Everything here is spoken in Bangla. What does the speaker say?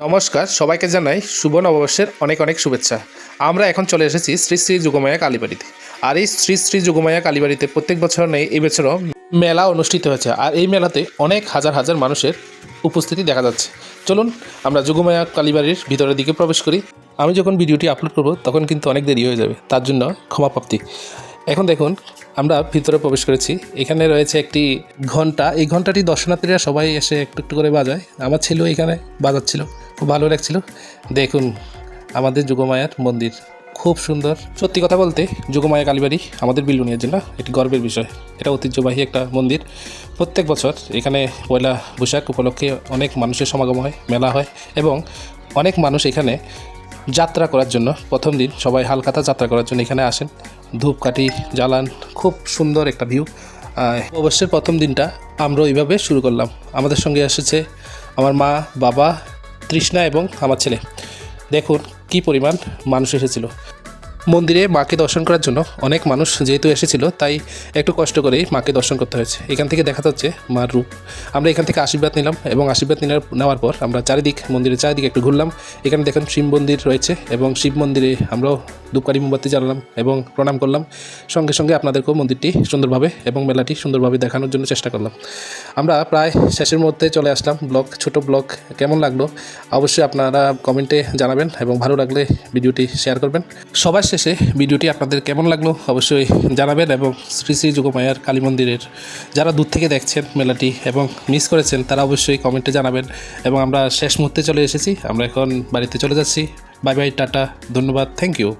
নমস্কার, সবাইকে জানাই শুভ নববর্ষের অনেক অনেক শুভেচ্ছা। আমরা এখন চলে এসেছি শ্রী শ্রী যুগমায়া কালীবাড়িতে। আর এই শ্রী শ্রী যুগমায়া কালীবাড়িতে প্রত্যেক বছর নেই এবছরও মেলা অনুষ্ঠিত হয়েছে। আর এই মেলাতে অনেক হাজার হাজার মানুষের উপস্থিতি দেখা যাচ্ছে। চলুন, আমরা যুগমায়া কালীবাড়ির ভিতরের দিকে প্রবেশ করি। আমি যখন ভিডিওটি আপলোড করব, তখন কিন্তু অনেক দেরি হয়ে যাবে। তার জন্য ক্ষমাপ্রাপ্তি এখন দেখুন, আমরা ভিতরে প্রবেশ করেছি। এখানে রয়েছে একটি ঘণ্টা এই ঘন্টাটি দর্শনার্থীরা সবাই এসে একটু একটু করে বাজায়। আমার ছেলেও এখানে বাজাচ্ছিল। খুব ভালো লাগছিল। দেখুন, আমাদের যুগমায়ার মন্দির খুব সুন্দর। সত্যি কথা বলতে, যুগমায়া কালীবাড়ি আমাদের বিলুনিয়ার জন্য একটি গর্বের বিষয়। এটা ঐতিহ্যবাহী একটা মন্দির। প্রত্যেক বছর এখানে পয়লা বৈশাখ উপলক্ষে অনেক মানুষের সমাগম হয়, মেলা হয় এবং অনেক মানুষ এখানে যাত্রা করার জন্য, প্রথম দিন সবাই হালকাতা যাত্রা করার জন্য এখানে আসেন। ধূপকাঠি, জ্বালান, খুব সুন্দর একটা ভিউ। অবশ্যই প্রথম দিনটা আমরা ওইভাবে শুরু করলাম। আমাদের সঙ্গে এসেছে আমার মা, বাবা তৃষ্ণা এবং আমার ছেলে। দেখুন কি পরিমাণ মানুষ এসেছিল। মন্দিরে মাকে দর্শন করার জন্য অনেক মানুষ যেহেতু এসেছিল, তাই একটু কষ্ট করেই মাকে দর্শন করতে হয়েছে। এখান থেকে দেখা যাচ্ছে মার রূপ। আমরা এখান থেকে আশীর্বাদ নিলাম এবং আশীর্বাদ নেওয়ার নেওয়ার পর আমরা চারিদিক, মন্দিরের চারিদিকে একটু ঘুরলাম। এখানে দেখেন শিব মন্দির রয়েছে এবং শিব মন্দিরে আমরাও ধূপকারি মোমবাতি জ্বালালাম এবং প্রণাম করলাম। সঙ্গে সঙ্গে আপনাদেরকেও মন্দিরটি সুন্দরভাবে এবং মেলাটি সুন্দরভাবে দেখানোর জন্য চেষ্টা করলাম। আমরা প্রায় শেষের মধ্যে চলে আসলাম ব্লগ, ছোট ব্লগ। কেমন লাগল? অবশ্যই আপনারা কমেন্টে জানাবেন এবং ভালো লাগলে ভিডিওটি শেয়ার করবেন। সবার শেষে ভিডিওটি আপনাদের কেমন লাগল অবশ্যই জানাবেন এবং শ্রী শ্রী যুগমায়ার কালী মন্দিরের যারা দূর থেকে দেখছেন মেলাটি এবং মিস করেছেন, তারা অবশ্যই কমেন্টে জানাবেন এবং আমরা শেষ মুহূর্তে চলে এসেছি। আমরা এখন বাড়িতে চলে যাচ্ছি। বাই বাই টাটা, ধন্যবাদ থ্যাংক ইউ